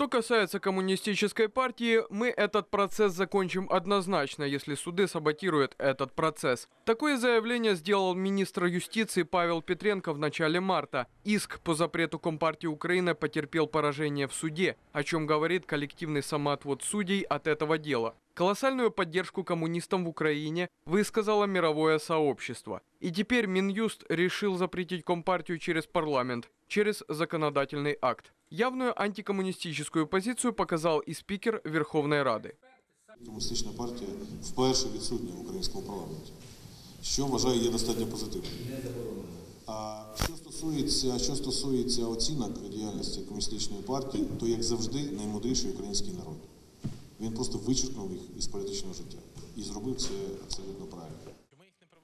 Что касается коммунистической партии, мы этот процесс закончим однозначно, если суды саботируют этот процесс. Такое заявление сделал министр юстиции Павел Петренко в начале марта. Иск по запрету Компартии Украины потерпел поражение в суде, о чем говорит коллективный самоотвод судей от этого дела. Колоссальную поддержку коммунистам в Украине высказало мировое сообщество. И теперь Минюст решил запретить Компартию через парламент, через законодательный акт. Явную антикоммунистическую позицию показал и спикер Верховной Рады. Комуністична партія вперше відсутня в українському парламенті, що вважаю є достатньо позитивним. А що стосується, що стосується оцінок діяльності комуністичної партії, то як завжди наймудріший український народ. Він просто вичеркнув їх із політичного життя і зробив це абсолютно правильно.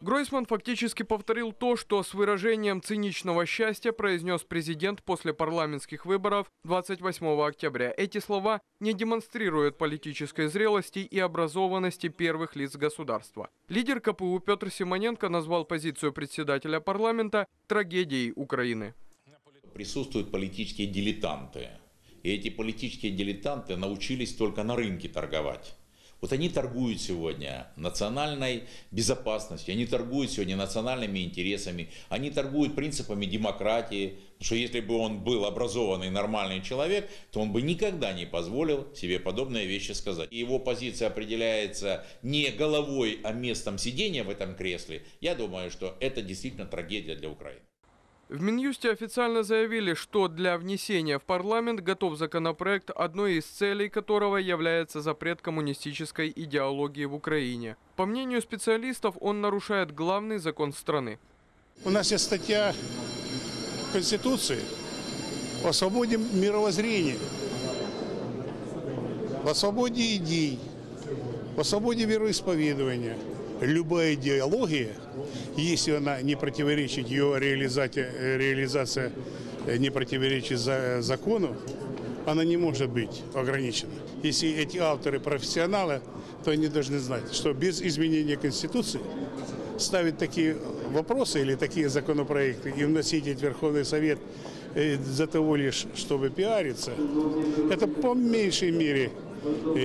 Гройсман фактически повторил то, что с выражением циничного счастья произнес президент после парламентских выборов 28 октября. Эти слова не демонстрируют политической зрелости и образованности первых лиц государства. Лидер КПУ Петр Симоненко назвал позицию председателя парламента трагедией Украины. Присутствуют политические дилетанты. и эти политические дилетанты научились только на рынке торговать. Вот они торгуют сегодня национальной безопасностью, они торгуют сегодня национальными интересами, они торгуют принципами демократии, что если бы он был образованный нормальный человек, то он бы никогда не позволил себе подобные вещи сказать. И его позиция определяется не головой, а местом сидения в этом кресле. Я думаю, что это действительно трагедия для Украины. В Минюсте официально заявили, что для внесения в парламент готов законопроект, одной из целей которого является запрет коммунистической идеологии в Украине. По мнению специалистов, он нарушает главный закон страны. У нас есть статья Конституции о свободе мировоззрения, о свободе идей, о свободе вероисповедования. Любая идеология, если она не противоречит, ее реализация, реализация не противоречит за- закону, она не может быть ограничена. Если эти авторы профессионалы, то они должны знать, что без изменения Конституции ставить такие вопросы или такие законопроекты и вносить в Верховный Совет э, за того лишь, чтобы пиариться, это по меньшей мере э,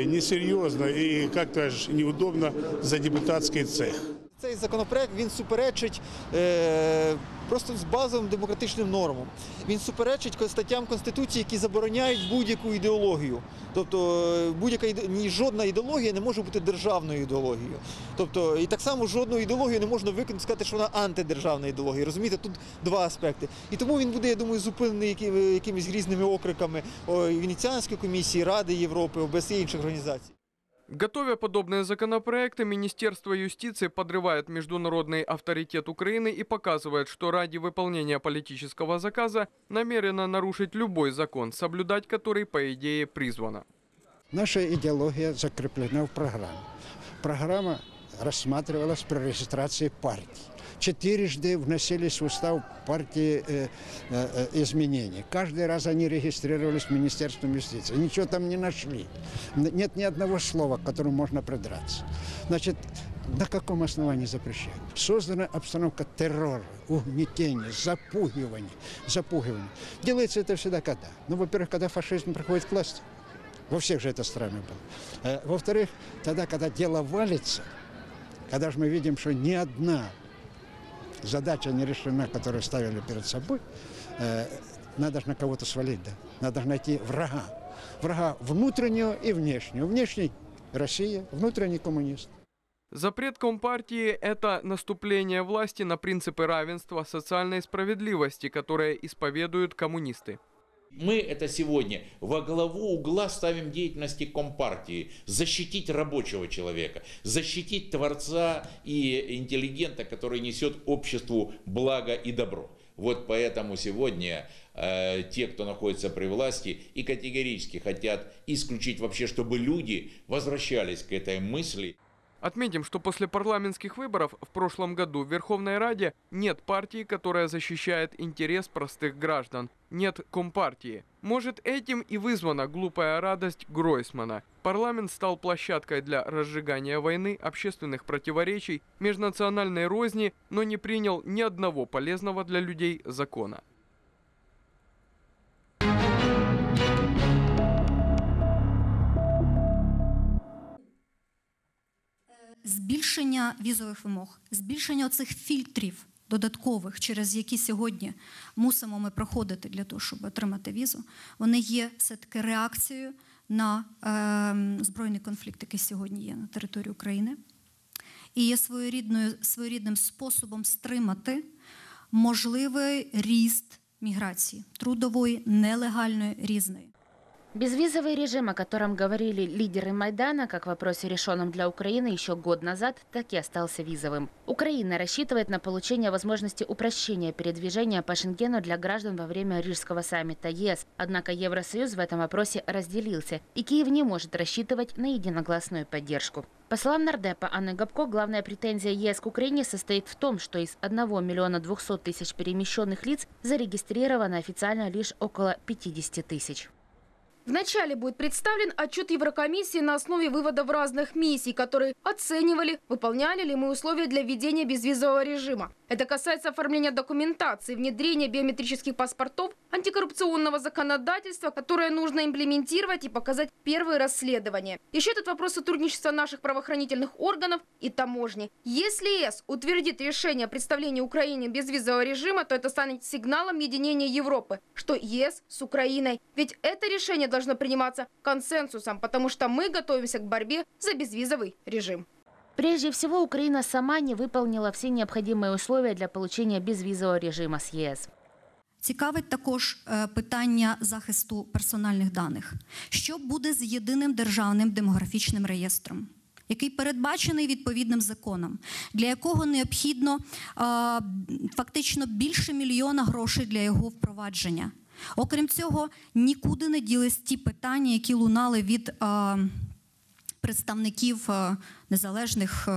несерьезно и как-то неудобно за депутатский цех. Цей законопроект він суперечить е, просто з базовим демократичним нормам. Він суперечить статтям Конституції, які забороняють будь-яку ідеологію. Тобто е, будь-яка ні жодна ідеологія не може бути державною ідеологією. Тобто, і так само жодну ідеологію не можна викинути сказати, що вона антидержавна ідеологія. Розумієте, тут два аспекти. І тому він буде, я думаю, зупинений якимись грізними окриками Венеціанської комісії, Ради Європи, ОБСЄ інших організацій. Готовя подобные законопроекты, Министерство юстиции подрывает международный авторитет Украины и показывает, что ради выполнения политического заказа намерено нарушить любой закон, соблюдать который, по идее, призвано. Наша идеология закреплена в программе. Программа рассматривалась при регистрации партий. Четырежды вносились в устав партии э, э, э, изменения. Каждый раз они регистрировались в Министерстве юстиции. Ничего там не нашли. Нет ни одного слова, к которому можно придраться. Значит, на каком основании запрещают? Создана обстановка террора, угнетения, запугивания. запугивания. Делается это всегда когда? Ну, во-первых, когда фашизм приходит к власти. Во всех же это странах было. Э, Во-вторых, тогда, когда дело валится, когда же мы видим, что ни одна задача не решена, которую ставили перед собой, э, надо же на кого-то свалить, да? Надо же найти врага. Врага внутреннего и внешнего. Внешний – Россия, внутренний – коммунист. Запрет Компартии – это наступление власти на принципы равенства, социальной справедливости, которые исповедуют коммунисты. Мы это сегодня во главу угла ставим деятельности Компартии. Защитить рабочего человека, защитить творца и интеллигента, который несет обществу благо и добро. Вот поэтому сегодня э, те, кто находится при власти и категорически хотят исключить вообще, чтобы люди возвращались к этой мысли. Отметим, что после парламентских выборов в прошлом году в Верховной Раде нет партии, которая защищает интерес простых граждан. Нет компартии. Может, этим и вызвана глупая радость Гройсмана. Парламент стал площадкой для разжигания войны, общественных противоречий, межнациональной розни, но не принял ни одного полезного для людей закона. Збільшення візових вимог, збільшення оцих фільтрів додаткових, через які сьогодні мусимо ми проходити для того, щоб отримати візу, вони є все-таки реакцією на е, збройний конфлікт, який сьогодні є на території України, і є своєрідною, своєрідним способом стримати можливий ріст міграції трудової, нелегальної різної. Безвизовый режим, о котором говорили лидеры Майдана, как в вопросе, решенном для Украины еще год назад, так и остался визовым. Украина рассчитывает на получение возможности упрощения передвижения по Шенгену для граждан во время Рижского саммита ЕС. Однако Евросоюз в этом вопросе разделился, и Киев не может рассчитывать на единогласную поддержку. По словам нардепа Анны Габко, главная претензия ЕС к Украине состоит в том, что из 1 миллиона 200 тысяч перемещенных лиц зарегистрировано официально лишь около 50 тысяч. Вначале будет представлен отчет Еврокомиссии на основе выводов разных миссий, которые оценивали, выполняли ли мы условия для введения безвизового режима. Это касается оформления документации, внедрения биометрических паспортов, антикоррупционного законодательства, которое нужно имплементировать и показать первые расследования. Еще этот вопрос сотрудничества наших правоохранительных органов и таможни. Если ЕС утвердит решение о представлении Украине безвизового режима, то это станет сигналом единения Европы, что ЕС с Украиной. Ведь это решение должно приниматься консенсусом, потому что мы готовимся к борьбе за безвизовый режим. Прежде всего, Украина сама не выполнила все необходимые условия для получения безвизового режима с ЕС. Цікавить також е, питання захисту персональних даних. Що буде з єдиним державним демографічним реєстром? Який передбачений відповідним законом, для якого необхідно е, фактично більше мільйона грошей для його впровадження. Окрім цього, нікуди не ділись ті питання, які лунали від представників незалежних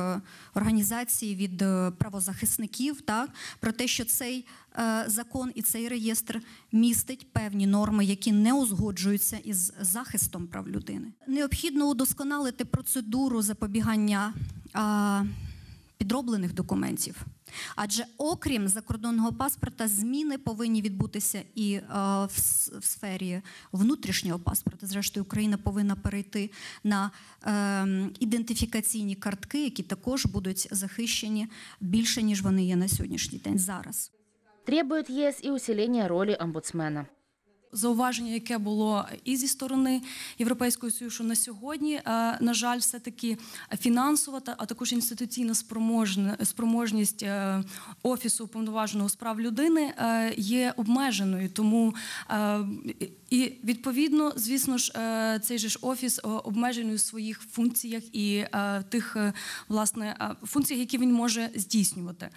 організацій, від е, правозахисників, так про те, що цей е, закон і цей реєстр містить певні норми, які не узгоджуються із захистом прав людини. Необхідно удосконалити процедуру запобігання підроблених документів. Адже окрім закордонного паспорта, зміни повинні відбутися і е, в, сфері внутрішнього паспорта. Зрештою, Україна повинна перейти на е, ідентифікаційні картки, які також будуть захищені більше ніж вони є на сьогоднішній день зараз. Требует ЕС и усиления роли омбудсмена. Зауваження, яке було і зі сторони Європейського Союзу, на сьогодні, е, на жаль, все-таки фінансова та а також інституційна спроможність е, офісу уповноваженого з прав людини е, є обмеженою. Тому і відповідно, звісно ж, цей же ж офіс обмежений у своїх функціях і тих власне функціях, які він може здійснювати.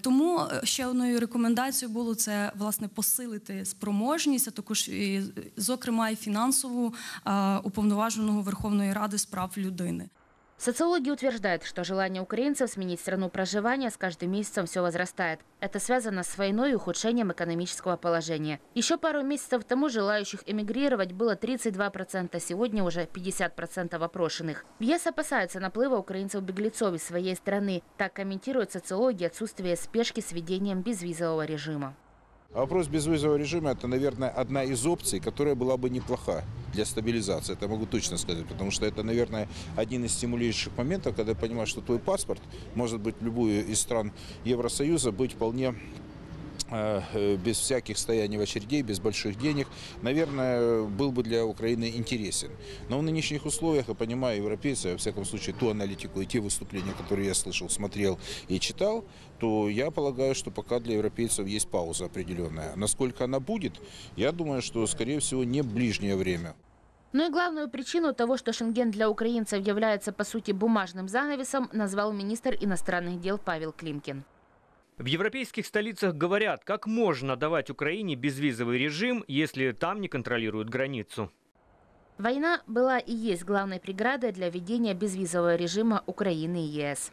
Тому ще одною рекомендацією було це власне посилити спроможність, а також і, зокрема і фінансову е, уповноваженого Верховної Ради з прав людини. Социологи утверждают, что желание украинцев сменить страну проживания с каждым месяцем все возрастает. Это связано с войной и ухудшением экономического положения. Еще пару месяцев тому желающих эмигрировать было 32%, сегодня уже 50% опрошенных. В ЕС опасаются наплыва украинцев-беглецов из своей страны. Так комментируют социологи отсутствие спешки с введением безвизового режима. Вопрос безвизового режима – это, наверное, одна из опций, которая была бы неплоха для стабилизации. Это могу точно сказать, потому что это, наверное, один из стимулирующих моментов, когда понимаешь, что твой паспорт может быть любую из стран Евросоюза быть вполне без всяких стояний в очередей, без больших денег, наверное, был бы для Украины интересен. Но в нынешних условиях, я понимаю, европейцы, во всяком случае, ту аналитику и те выступления, которые я слышал, смотрел и читал, то я полагаю, что пока для европейцев есть пауза определенная. Насколько она будет, я думаю, что, скорее всего, не ближнее время. Ну и главную причину того, что Шенген для украинцев является, по сути, бумажным занавесом, назвал министр иностранных дел Павел Климкин. В европейских столицах говорят, как можно давать Украине безвизовый режим, если там не контролируют границу. Война была и есть главной преградой для введения безвизового режима Украины и ЕС.